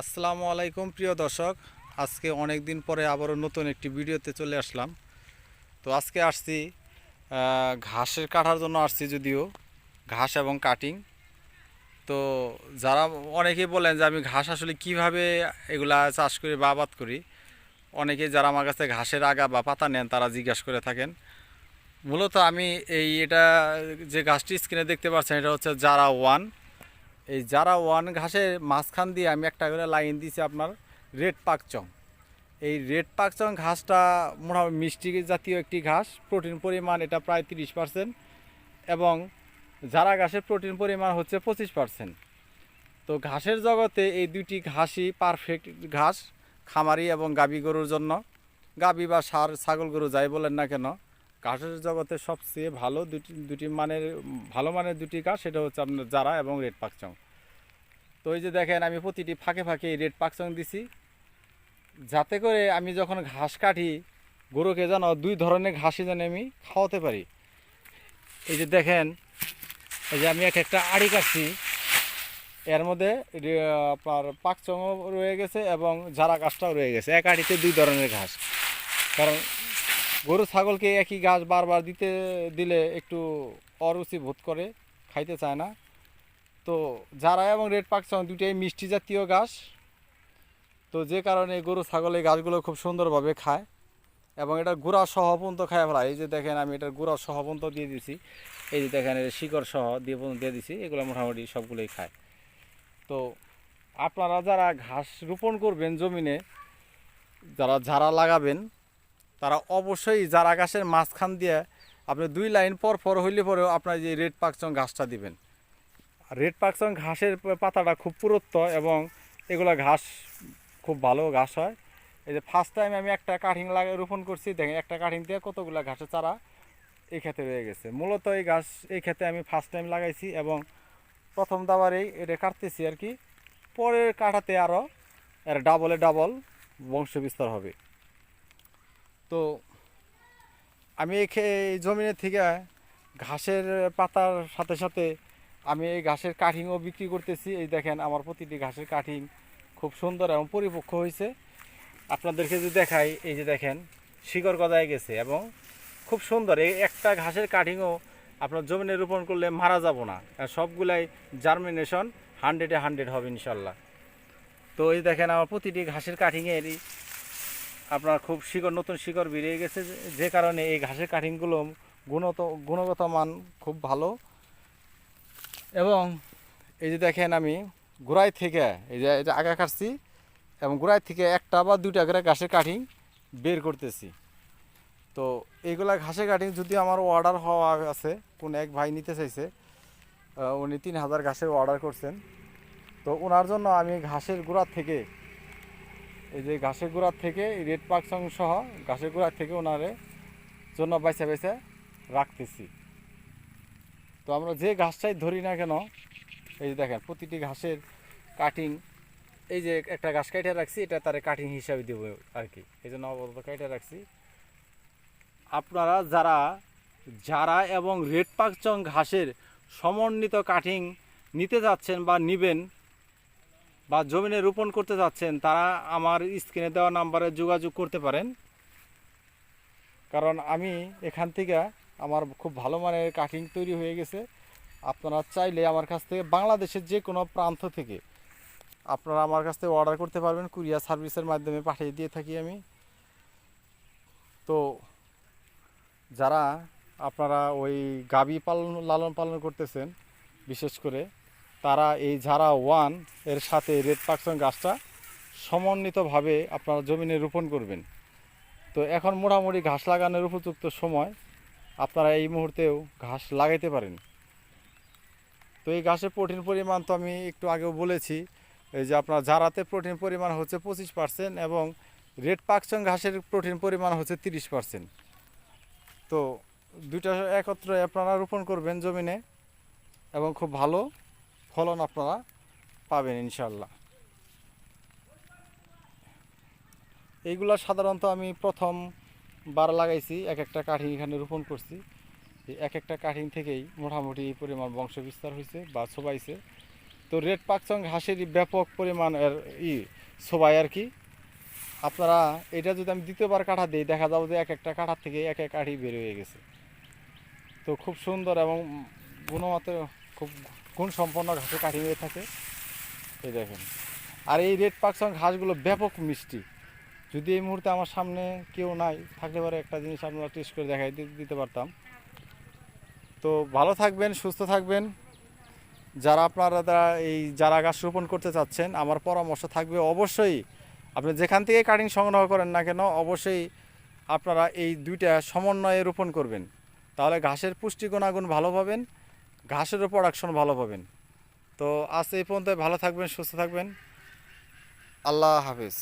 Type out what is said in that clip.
আসসালামু আলাইকুম, প্রিয় দর্শক। আজকে অনেক দিন পরে আবারও নতুন একটি ভিডিওতে চলে আসলাম। তো আজকে আসছি ঘাসের কাটার জন্য আসছি যদিও, ঘাস এবং কাটিং। তো যারা, অনেকেই বলেন যে আমি ঘাস আসলে কীভাবে এগুলা চাষ করি বা আবাদ করি। অনেকেই যারা আমার কাছে ঘাসের আগা বা পাতা নেন, তারা জিজ্ঞাসা করে থাকেন। মূলত আমি এই এটা যে গাছটি স্ক্রিনে দেখতে পাচ্ছেন, এটা হচ্ছে জারা ওয়ান। এই যারা ওয়ান ঘাসের মাঝখান দিয়ে আমি একটা করে লাইন দিয়েছি আপনার, রেড পাকচং। এই রেড পাকচং ঘাসটা মোটামুটি মিষ্টি জাতীয় একটি ঘাস, প্রোটিন পরিমাণ এটা প্রায় তিরিশ পার্সেন্ট এবং যারা ঘাসের প্রোটিন পরিমাণ হচ্ছে পঁচিশ পার্সেন্ট। তো ঘাসের জগতে এই দুটি ঘাসই পারফেক্ট ঘাস, খামারি এবং গাবি গরুর জন্য। গাবি বা সার, ছাগল গরু যাই বলেন না কেন ঘাসের জগতে সবচেয়ে ভালো দুটি দুটি মানের, ভালো মানের দুটি ঘাস সেটা হচ্ছে আপনার জারা এবং রেড পাকচং তো এই যে দেখেন, আমি প্রতিটি ফাঁকে ফাঁকে রেড পাকচং দিছি। যাতে করে আমি যখন ঘাস কাটি, গরুকে যেন দুই ধরনের ঘাসই যেন আমি খাওয়াতে পারি। এই যে দেখেন, এই যে আমি এক একটা আড়ি কাটছি। এর মধ্যে আপনার পাকচংও রয়ে গেছে এবং জারা ঘাসটাও রয়ে গেছে। এক আড়িতে দুই ধরনের ঘাস। কারণ গরু ছাগলকে একই ঘাস বারবার দিতে, দিলে একটু অরুচি বোধ করে, খাইতে চায় না। তো যারা এবং রেড পাকচং দুটোই মিষ্টি জাতীয় ঘাস, তো যে কারণে গরু ছাগল এই ঘাসগুলো খুব সুন্দরভাবে খায় এবং এটা গুড়া সহ পর্যন্ত খায় ফেলা এই যে দেখেন আমি এটার গুড়া সহ পর্যন্ত দিয়ে দিছি। এই যে দেখেন এটা শিকড় সহ দিয়ে দিয়ে দিছি, এগুলো মোটামুটি সবগুলোই খায়। তো আপনারা যারা ঘাস রোপণ করবেন জমিনে, যারা ঝাড়া লাগাবেন তারা অবশ্যই যারা ঘাসের মাঝখান দিয়ে আপনি দুই লাইন পর পর হইলে পরেও আপনার যে রেড পাকচং ঘাসটা দিবেন। রেড পাকচং ঘাসের পাতাটা খুব পুরুত্ব এবং এগুলো ঘাস খুব ভালো ঘাস হয়। এই যে ফার্স্ট টাইম আমি একটা কাঠিং লাগিয়ে রোপণ করছি, দেখেন একটা কাঠিং দিয়ে কতগুলো ঘাসের চারা এই ক্ষেতে রয়ে গেছে। মূলত এই ঘাস এই ক্ষেতে আমি ফার্স্ট টাইম লাগাইছি এবং প্রথম দাবারেই এটা কাটতেছি আর কি। পরে কাটাতে আরও এর ডাবলে ডাবল বংশ বিস্তার হবে। তো আমি এই জমিনের থেকে ঘাসের পাতার সাথে সাথে আমি এই ঘাসের কাঠিংও বিক্রি করতেছি। এই দেখেন আমার প্রতিটি ঘাসের কাঠিং খুব সুন্দর এবং পরিপক্ক হয়েছে। আপনাদেরকে যদি দেখাই, এই যে দেখেন, শিকড় গজায় গেছে এবং খুব সুন্দর। এই একটা ঘাসের কাঠিংও আপনার জমিনে রোপণ করলে মারা যাব না। সবগুলাই জার্মিনেশন হান্ড্রেডে হান্ড্রেড হবে ইনশাল্লাহ। তো এই দেখেন আমার প্রতিটি ঘাসের কাঠিংয়েরই আপনার খুব শিকড়, নতুন শিকড় বেরিয়ে গেছে যে- কারণে এই ঘাসের কাঠিংগুলো গুণত, গুণগত মান খুব ভালো। এবং এই যে দেখেন আমি গোড়ায় থেকে, এই যে এটা আগা কাটছি, এবং গোড়ায় থেকে একটা বা দুইটা করে ঘাসের কাঠিং বের করতেছি। তো এইগুলা ঘাসের কাঠিং যদি আমার অর্ডার হওয়া আছে, কোন এক ভাই নিতে চাইছে উনি তিন হাজার ঘাসের অর্ডার করছেন। তো ওনার জন্য আমি ঘাসের গোড়ার থেকে এই যে ঘাসের গোড়ার থেকে রেড পাকসং সহ ঘাসের গোড়ার থেকে ওনারে জন্য বাইসা বাইসা রাখতেছি। তো আমরা যে ঘাসটাই ধরি না কেন, এই যে দেখেন, প্রতিটি ঘাসের কাটিং এই যে একটা ঘাস কাইটে রাখছি, এটা তার কাটিং হিসাবে দেবো আর কি এই জন্য আপাতত কাইটে রাখছি। আপনারা যারা যারা এবং রেড পাকচং ঘাসের সমন্বিত কাটিং নিতে যাচ্ছেন বা নিবেন বা জমিনে রোপণ করতে যাচ্ছেন, তারা আমার স্ক্রিনে দেওয়া নাম্বারে যোগাযোগ করতে পারেন। কারণ আমি এখান থেকে আমার খুব ভালো মানের কাটিং তৈরি হয়ে গেছে। আপনারা চাইলে আমার কাছ থেকে বাংলাদেশের যে কোনো প্রান্ত থেকে আপনারা আমার কাছ থেকে অর্ডার করতে পারবেন, কুরিয়ার সার্ভিসের মাধ্যমে পাঠিয়ে দিয়ে থাকি আমি। তো যারা আপনারা ওই গাবি পালন, লালন পালন করতেছেন, বিশেষ করে তারা এই ঝাড়া ওয়ানের সাথে রেড পাকসন গাছটা সমন্বিতভাবে আপনারা জমিনে রোপণ করবেন। তো এখন মোটামুটি ঘাস লাগানোর উপযুক্ত সময়। আপনারা এই মুহূর্তেও ঘাস লাগাইতে পারেন। তো এই ঘাসের প্রোটিন পরিমাণ তো আমি একটু আগেও বলেছি, এই যে আপনার ঝাড়াতে প্রোটিন পরিমাণ হচ্ছে পঁচিশ পার্সেন্ট এবং রেড পাকচং ঘাসের প্রোটিন পরিমাণ হচ্ছে তিরিশ পার্সেন্ট। তো দুইটা একত্রে আপনারা রোপণ করবেন জমিনে এবং খুব ভালো ফলন আপনারা পাবেন ইনশাল্লাহ এইগুলা সাধারণত আমি প্রথম বার লাগাইছি এক একটা কাঠিং এখানে রোপণ করছি। এক একটা কাঠিং থেকেই মোটামুটি পরিমাণ বংশ বিস্তার হয়েছে বা ছোবাইছে। তো রেড পাকচং ঘাসেরই ব্যাপক পরিমাণ ই সবাই আর কি। আপনারা এটা যদি আমি দ্বিতীয়বার কাঠা দিই, দেখা যাবে যে এক একটা কাঠার থেকে এক এক কাঠি বের হয়ে গেছে। তো খুব সুন্দর এবং গুণগত খুব গুণসম্পন্ন ঘাসের কাঠি হয়ে থাকে? এই দেখেন। আর এই রেড পাকসং ঘাসগুলো ব্যাপক মিষ্টি। যদি এই মুহূর্তে আমার সামনে কেউ নাই থাকলে পরে একটা জিনিস আপনারা টেস্ট করে দেখাই দিতে পারতাম। তো ভালো থাকবেন, সুস্থ থাকবেন। যারা আপনারা যারা এই যারা গাছ রোপণ করতে চাচ্ছেন, আমার পরামর্শ থাকবে অবশ্যই আপনি যেখান থেকে কাটিং সংগ্রহ করেন না কেন, অবশ্যই আপনারা এই দুইটা সমন্বয়ে রোপণ করবেন। তাহলে ঘাসের পুষ্টি গুণাগুণ ভালো পাবেন। ঘাসেরও প্রোডাকশন ভালো পাবেন। তো আজ এই পর্যন্ত ভালো থাকবেন সুস্থ থাকবেন। আল্লাহ হাফেজ।